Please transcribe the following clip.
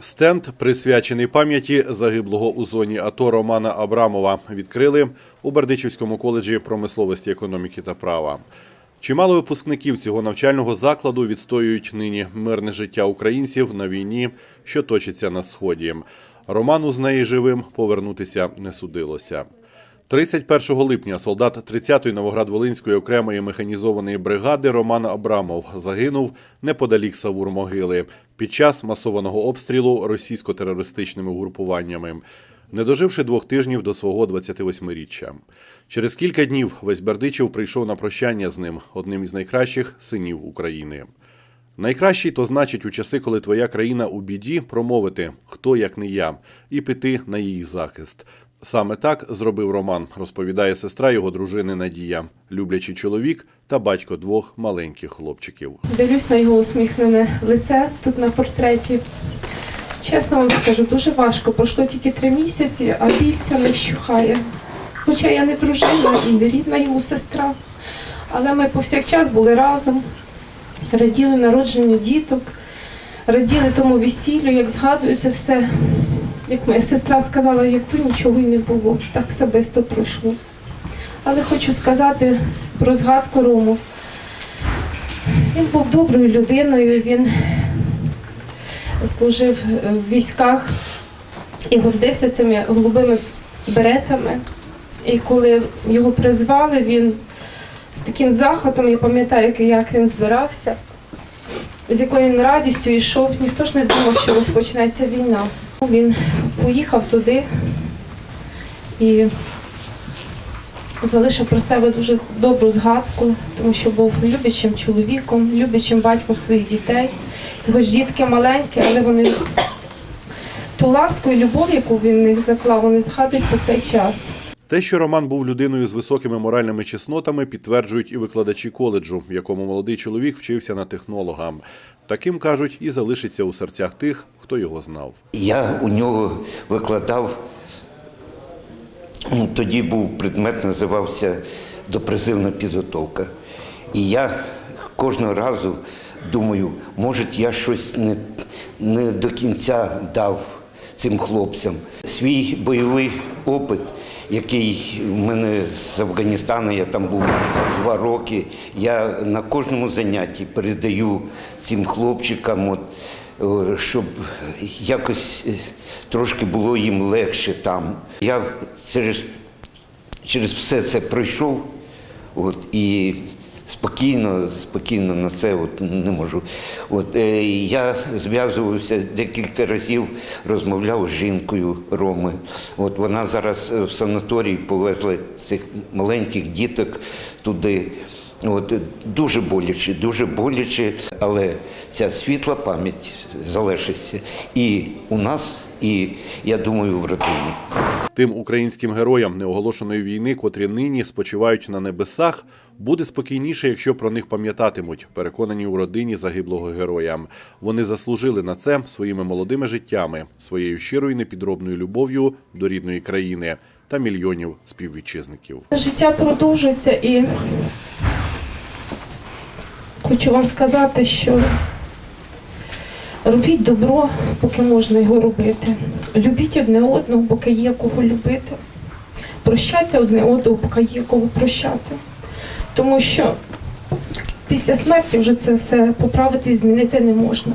Стенд, присвячений пам'яті загиблого у зоні АТО Романа Абрамова, відкрили у Бердичівському коледжі промисловості, економіки та права. Чимало випускників цього навчального закладу відстоюють нині мирне життя українців на війні, що точиться на сході. Роману з неї живим повернутися не судилося. 31 липня солдат 30-ї Новоград-Волинської окремої механізованої бригади Роман Абрамов загинув неподалік Савур-Могили під час масованого обстрілу російсько-терористичними угрупуваннями, не доживши двох тижнів до свого 28-річчя. Через кілька днів весь Бердичів прийшов на прощання з ним, одним із найкращих синів України. Найкращий то значить у часи, коли твоя країна у біді, промовити хто як не я, і піти на її захист. Саме так зробив Роман, розповідає сестра його дружини Надія, люблячий чоловік та батько двох маленьких хлопчиків. Дивлюсь на його усміхнене лице тут на портреті. Чесно вам скажу, дуже важко. Пройшло тільки три місяці, а біль ця не вщухає. Хоча я не дружина і не рідна йому сестра. Але ми повсякчас були разом, раділи народженню діток, раділи тому весіллю, як згадується все. Як моя сестра сказала, як то нічого й не було, так все швидко пройшло. Але хочу сказати про згадку Рому. Він був доброю людиною, він служив в військах і гордився цими голубими беретами. І коли його призвали, він з таким захватом, я пам'ятаю, як він збирався, з якою він радістю йшов, ніхто ж не думав, що розпочнеться війна. Він поїхав туди і залишив про себе дуже добру згадку, тому що був любячим чоловіком, любячим батьком своїх дітей. Його ж дітки маленькі, але вони ту ласку і любов, яку він в заклав, вони згадують про цей час. Те, що Роман був людиною з високими моральними чеснотами, підтверджують і викладачі коледжу, в якому молодий чоловік вчився на технолога. Таким кажуть, і залишиться у серцях тих, хто його знав. Я у нього викладав, ну, тоді був предмет, називався допризивна підготовка. І я кожного разу думаю, може, я щось не, не до кінця дав цим хлопцям. Свій бойовий опит, який в мене з Афганістану, я там був два роки, я на кожному занятті передаю цим хлопчикам. От, щоб якось е, трошки було їм легше там. Я через, через все це пройшов от, і спокійно, спокійно на це от, не можу. От, е, я зв'язувався декілька разів, розмовляв з жінкою Роми. От, вона зараз е, в санаторій повезла цих маленьких діток туди. От е, дуже боляче, дуже боляче, але ця світла пам'ять залишиться і у нас, і я думаю, в родині. Тим українським героям неоголошеної війни, котрі нині спочивають на небесах, буде спокійніше, якщо про них пам'ятатимуть, переконані у родині загиблого героя. Вони заслужили на це своїми молодими життями, своєю щирою непідробною любов'ю до рідної країни та мільйонів співвітчизників. Життя продовжується і хочу вам сказати, що робіть добро, поки можна його робити. Любіть одне одного, поки є кого любити. Прощайте одне одного, поки є кого прощати. Тому що після смерті вже це все поправити і змінити не можна.